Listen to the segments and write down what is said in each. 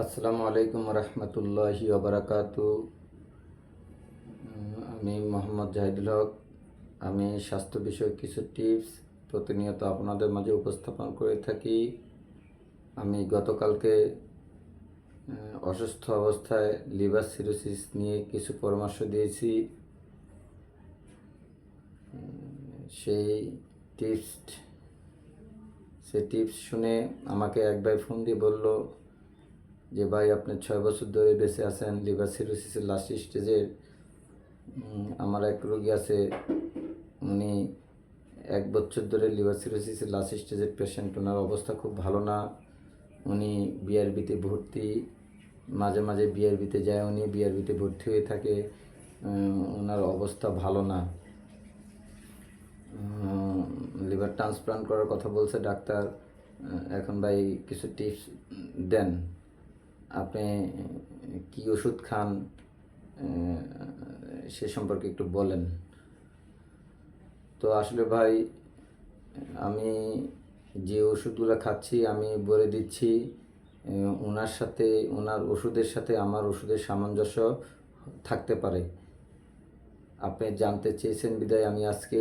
আসসালামু আলাইকুম রহমতুল্লাহি ওবরাকাতু আমি মোহাম্মদ জাহিদুল হক। আমি স্বাস্থ্য বিষয়ক কিছু টিপস প্রতিনিয়ত আপনাদের মাঝে উপস্থাপন করে থাকি। আমি গতকালকে অসুস্থ অবস্থায় লিভার সিরোসিস নিয়ে কিছু পরামর্শ দিয়েছি। সেই টিপস সেই টিপস শুনে আমাকে এক ভাই ফোন দিয়ে বলল যে ভাই আপনি ছয় বছর ধরে বেঁচে আছেন লিভার সিরোসিসের লাস্ট স্টেজে আমার এক রোগী আছে, উনি এক বছর ধরে লিভার সিরোসিসের লাস্ট স্টেজের পেশেন্ট ওনার অবস্থা খুব ভালো না, উনি বিআরবিতে ভর্তি, মাঝে মাঝে বিআরবিতে যায়, উনি বিআরবিতে ভর্তি হয়ে থাকে ওনার অবস্থা ভালো না। লিভার ট্রান্সপ্লান্ট করার কথা বলছে ডাক্তার এখন ভাই কিছু টিপস দেন। আপনি কি ওষুধ খান সে সম্পর্কে একটু বলেন। তো আসলে ভাই, আমি যে ওষুধগুলো খাচ্ছি, আমি বলে দিচ্ছি ওনার সাথে ওনার ওষুধের সাথে আমার ওষুধের সামঞ্জস্য থাকতে পারে। আপনি জানতে চেয়েছেন বিদায়, আমি আজকে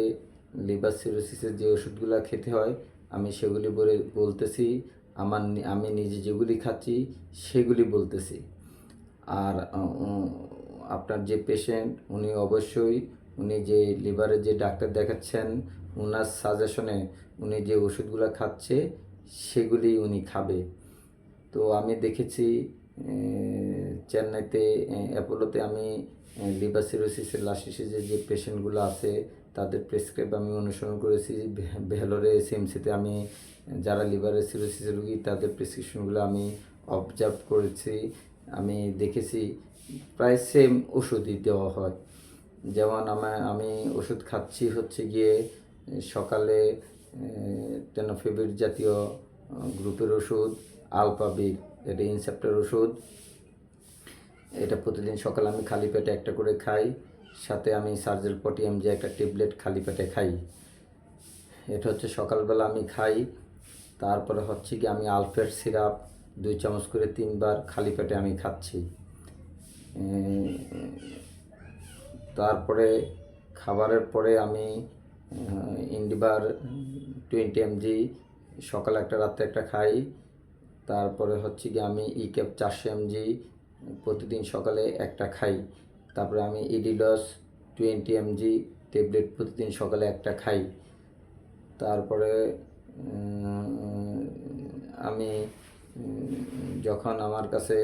লিভার সিরোসিসের যে ওষুধগুলো খেতে হয়, আমি সেগুলি বলে বলতেছি। আমার আমি নিজে যেগুলি খাচ্ছি, সেগুলি বলতেছি। আর আপনার যে পেশেন্ট উনি অবশ্যই, উনি যে লিভারের যে ডাক্তার দেখাচ্ছেন ওনার সাজেশনে উনি যে ওষুধগুলো খাচ্ছে, সেগুলি উনি খাবে। তো আমি দেখেছি চেন্নাইতে অ্যাপোলোতে আমি লিভার সিরোসিসের লাস্টিসিসের যে পেশেন্টগুলো আছে তাদের প্রেসক্রাইব আমি অনুসরণ করেছি। ভেলোরে সিএমসিতে আমি, যারা লিভারের সিরোসিসের রুগী, তাদের প্রেসক্রিপশনগুলো আমি অবজার্ভ করেছি। আমি দেখেছি, প্রায় সেম ওষুধই দেওয়া হয়। যেমন আমার আমি ওষুধ খাচ্ছি হচ্ছে গিয়ে, সকালে টেনোফেবির জাতীয় গ্রুপের ওষুধ আলপাবির এটা ইনসেপ্টার ওষুধ। এটা প্রতিদিন সকালে আমি খালি পেটে একটা করে খাই। সাথে আমি সার্জেল পটিয়াম যে একটা ট্যাবলেট খালি পেটে খাই, এটা হচ্ছে সকালবেলা আমি খাই, তারপরে হচ্ছে কি আমি আলফের সিরাপ দুই চামচ করে তিনবার খালি পেটে আমি খাচ্ছি। তারপরে খাবারের পরে আমি ইন্ডিবার টোয়েন্টি এমজি সকালে একটা রাত্রে একটা খাই, তারপরে হচ্ছে কি আমি ই ক্যাপ চারশো এমজি প্রতিদিন সকালে একটা খাই। তারপরে আমি ইডিলস টোয়েন্টি এমজি ট্যাবলেট প্রতিদিন সকালে একটা খাই। তারপরে আমি যখন আমার কাছে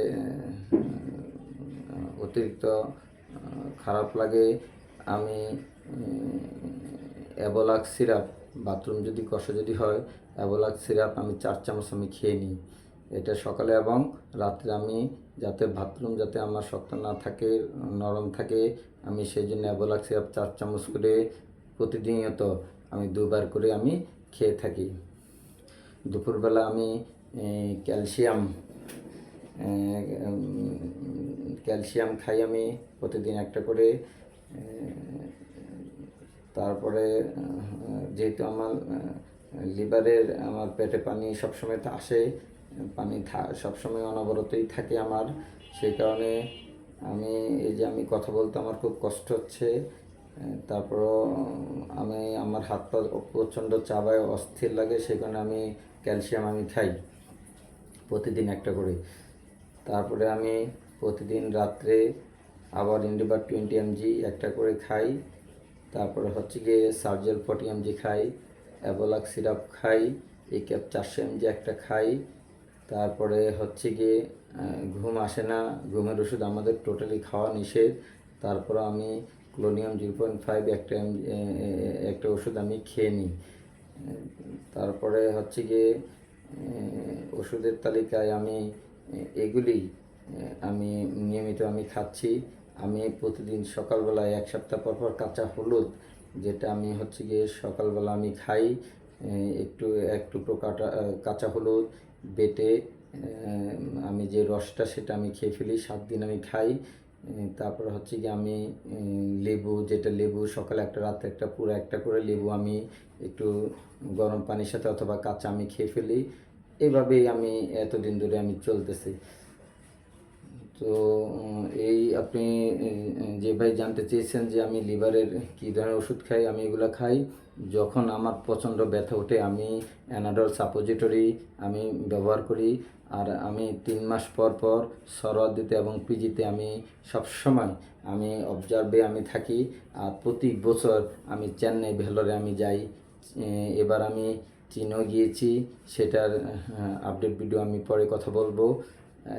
অতিরিক্ত খারাপ লাগে, আমি অ্যাবোলাক সিরাপ বাথরুম যদি কষা যদি হয় অ্যাবোলাক সিরাপ আমি চার চামচ আমি খেয়ে নিই। এটা সকালে এবং রাত্রে আমি যাতে বাথরুম যাতে আমার শক্ত না থাকে, নরম থাকে, আমি সেই জন্য অ্যাবোলাক সিরাপ চার চামচ করে প্রতিনিয়ত আমি দুবার করে আমি খেয়ে থাকি। দুপুরবেলা আমি ক্যালসিয়াম ক্যালসিয়াম খাই আমি প্রতিদিন একটা করে তারপরে, যেহেতু আমার লিভারের, আমার পেটে পানি সবসময় তো আসে পানি সবসময় অনবরতই থাকে আমার। সেই কারণে আমি, এই যে আমি কথা বলতে আমার খুব কষ্ট হচ্ছে। তারপরও আমি, আমার হাত পা প্রচণ্ড চাবায় অস্থির লাগে সেই কারণে আমি ক্যালসিয়াম আমি খাই প্রতিদিন একটা করে। তারপরে আমি প্রতিদিন রাত্রে আবার ইন্ডিবার টোয়েন্টি এমজি একটা করে খাই। তারপরে হচ্ছে গিয়ে সার্জেল ফর্টি এমজি খাই অ্যাবোলাক সিরাপ খাই এই ক্যাপ চারশো এমজি একটা খাই। তারপরে হচ্ছে আহ, ঘুম আসে না। ঘুমের ওষুধ আমাদের টোটালি খাওয়া নিষেধ। তারপর আমি ক্লোনিয়াম জিরো পয়েন্ট ফাইভ একটা একটা ওষুধ আমি খেয়ে নিই। তারপরে হচ্ছে গিয়ে ওষুধের তালিকায় আমি এগুলি আমি নিয়মিত আমি খাচ্ছি। আমি প্রতিদিন সকালবেলায় এক সপ্তাহ পর পর কাঁচা হলুদ যেটা আমি হচ্ছে গিয়ে সকালবেলা আমি খাই। একটু এক টুকরো কাটা কাঁচা হলুদ বেটে আমি যে রসটা সেটা আমি খেয়ে ফেলি, সাত দিন আমি খাই। তারপর হচ্ছে কি আমি লেবু, যেটা লেবু, সকালে একটা, রাতে একটা, পুরো একটা করে লেবু আমি একটু গরম পানির সাথে অথবা কাঁচা আমি খেয়ে ফেলি। এভাবেই আমি এতদিন ধরে আমি চলতেছি। তো এই আপনি যে ভাই জানতে চেয়েছেন যে আমি লিভারের কী ধরনের ওষুধ খাই, আমি এগুলো খাই। যখন আমার প্রচণ্ড ব্যথা ওঠে, আমি অ্যানাডল সাপোজিটরি আমি ব্যবহার করি। আর আমি তিন মাস পর পর সরোয়াদিতে এবং পিজিতে আমি সবসময় আমি অবজার্ভে আমি থাকি। আর প্রতি বছর আমি চেন্নাই ভেলোরে আমি যাই। এবার আমি চীনও গিয়েছি। সেটার আপডেট ভিডিও আমি পরে কথা বলব।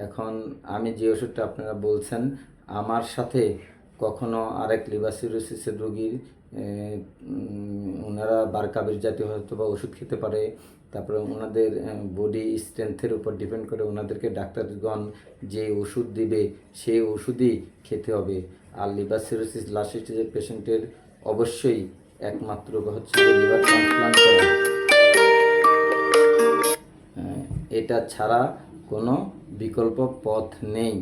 এখন আমি যে ওষুধটা আপনারা বলছেন, আমার সাথে কখনো আরেক লিভার সিরোসিসের রোগীর ওনারা বারকাবির জাতীয় হয়তো বা ওষুধ খেতে পারে, তারপরে ওনাদের বডি স্ট্রেংথের উপর ডিপেন্ড করে ওনাদেরকে ডাক্তারগণ যে ওষুধ দিবে, সেই ওষুধই খেতে হবে। আর লিভার সিরোসিস লাস্ট স্টেজের পেশেন্টের অবশ্যই একমাত্র হচ্ছে লিভার ট্রান্সপ্লান্ট এটা ছাড়া কোনো বিকল্প পথ নেই।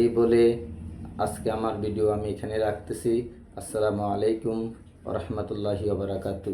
এই বলে আজকে আমার ভিডিও আমি এখানে রাখতেছি। আসসালামু আলাইকুম রহমতুল্লাহি ওবরাকাতু